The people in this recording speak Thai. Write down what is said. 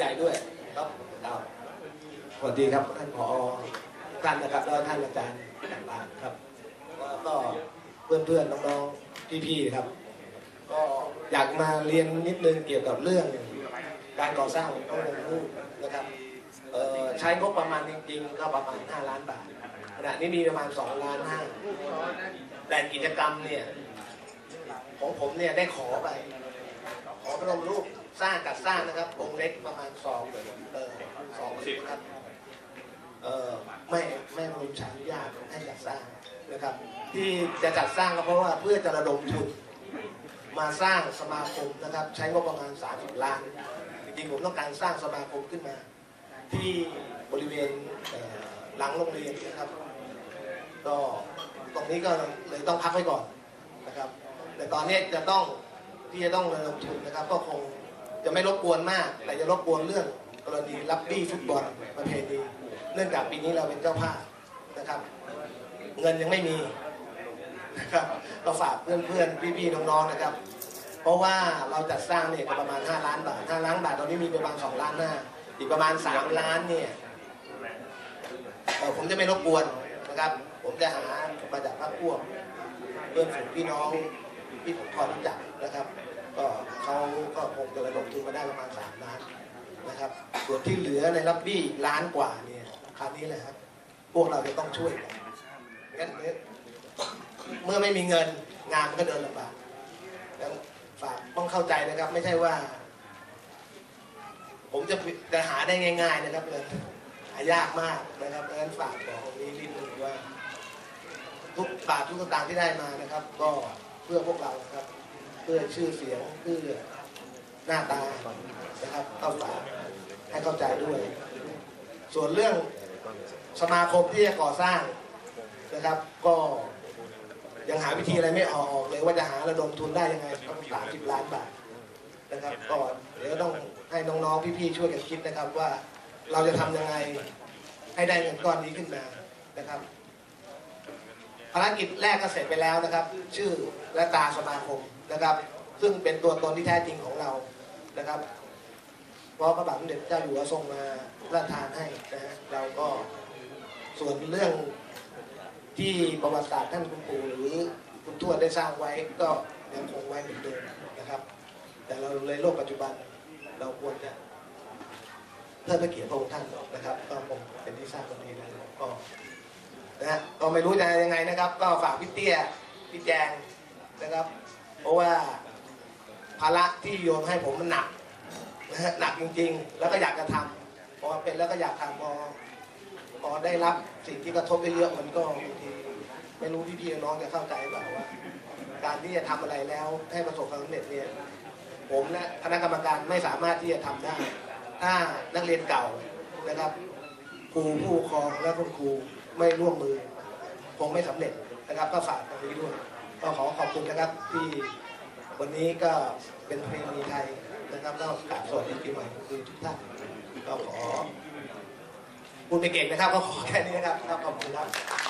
ใหญ่ด้วยครับครับสวัสดีครับท่านผอท่านนะครับแล้วท่านอาจารย์ต่างๆครับแล้วก็เพื่อนๆน้องๆพี่ๆครับ ก็อยากมาเรียนนิดนึงเกี่ยวกับเรื่องการก่อสร้างพระบรมรูปนะครับใช้งบประมาณจริงๆก็ประมาณ 5 ล้านบาทขณะนี้มีประมาณ 2 ล้านห้าแต่กิจกรรมเนี่ยของผมเนี่ยได้ขอไป ขอพระบรมรูป สร้างจัดสร้างนะครับองค์เล็กประมาณสองเออสองสิบครับเออไม่ไม่มีฉันอนุญาตให้จัดสร้างนะครับ ที่จะจัดสร้างก็เพราะว่าเพื่อจะระดมทุนมาสร้างสมาคมนะครับ ใช้งบประมาณ 30 ล้าน จริงๆผมต้องการสร้างสมาคมขึ้นมา ที่บริเวณหลังโรงเรียนนะครับ ก็ตรงนี้ก็เลยต้องพักไว้ก่อนนะครับ แต่ตอนนี้จะต้องที่จะต้องระดมทุนนะครับ ก็คง จะไม่รบกวนมาก แต่จะรบกวนเรื่องกรณีรับบี้ฟุตบอลประเพณีเนื่องจากปีนี้เราเป็นเจ้าภาพนะครับ เงินยังไม่มีนะครับก็ฝากเพื่อนๆพี่ๆน้องๆนะครับ เพราะว่าเราจัดสร้างเนี่ยประมาณ 5 ล้านบาท5ล้านบาทตอนนี้มีประมาณ 2 ล้านหน้าอีกประมาณ 3 ล้านเนี่ยผมจะไม่รบกวนนะครับ ผมจะหามาจากพรรคพวกเพื่อนฝูงพี่น้อง ที่ผมพอรู้จักนะครับ ก็เขาก็คงจะระดมทุนมาได้ประมาณ3ล้านนะครับ ส่วนที่เหลือในรับบี้ล้านกว่าเนี่ยคราวนี้แหละครับพวกเราจะต้องช่วยกันงั้นเนเมื่อไม่มีเงินงานมันก็เดินลำบากแล้วฝากต้องเข้าใจนะครับ ไม่ใช่ว่า ผมจะจะหาได้ง่าย ๆ นะครับเงินหายากมากนะครับดังนั้นฝากบอกตรงนี้นิดนึงว่า ทุกบาททุกสตางค์ที่ได้มานะครับ ก็ พื่อพวกเราครับ เพื่อชื่อเสียงเพื่อหน้าตานะครับต้องฝาให้เข้าใจด้วย ส่วนเรื่องสมาคมที่จะก่อสร้างนะครับ ก็ยังหาวิธีอะไรไม่ออกเลยว่าจะหาระดมทุนได้ยังไงต้องสามสิบล้านบาทนะครับก็เดี๋ยวต้องให้น้องๆพี่ๆช่วยกันคิดนะครับว่าเราจะทำยังไงให้ได้เงินก้อนนี้ขึ้นมานะครับ ภารกิจแรกก็เสร็จไปแล้วนะครับ ชื่อและตราสมาคมนะครับ ซึ่งเป็นตัวตนที่แท้จริงของเรานะครับเพราะพระบาทสมเด็จเจ้าอยู่หัวทรงมาพระทานให้นะฮะเราก็ส่วนเรื่องที่ประวัติศาสตร์ท่านคุณปู่หรือคุณทวดได้สร้างไว้ก็ยังคงไว้เหมือนเดิมนะครับ แต่เราในโลกปัจจุบันเราควรจะเทิดพระเกียรติพระองค์ท่านนะครับ ก็คงเป็นที่ทราบกันดีแล้วก็ นะก็ไม่รู้จะยังไงนะครับ ก็ฝากพี่เตี้ยพี่แจงนะครับ เพราะว่าภาระที่โยนให้ผมมันหนักนะฮะหนักจริง ๆ แล้วก็อยากจะทำพอเป็นแล้วก็อยากทำพอพอได้รับสิ่งที่กระทบไปเยอะมันก็บางทีไม่รู้พี่ๆน้องจะเข้าใจเปล่าว่า การที่จะทำอะไรแล้วให้ประสบความสำเร็จเนี่ยผมและคณะกรรมการไม่สามารถที่จะทำได้ ถ้านักเรียนเก่านะครับ ครูผู้ปกครองและคุณครูไม่ร่วมมือคงไม่สำเร็จนะครับ ก็ฝากตรงนี้ด้วยก็ขอขอบคุณนะครับที่วันนี้ก็เป็นเพลงมีไทยนะครับก็กราบสวัสดีปีใหม่คือทุกท่านก็ขอพูดไปเก่งนะครับก็ขอแค่นี้นะครับครับขอบคุณครับ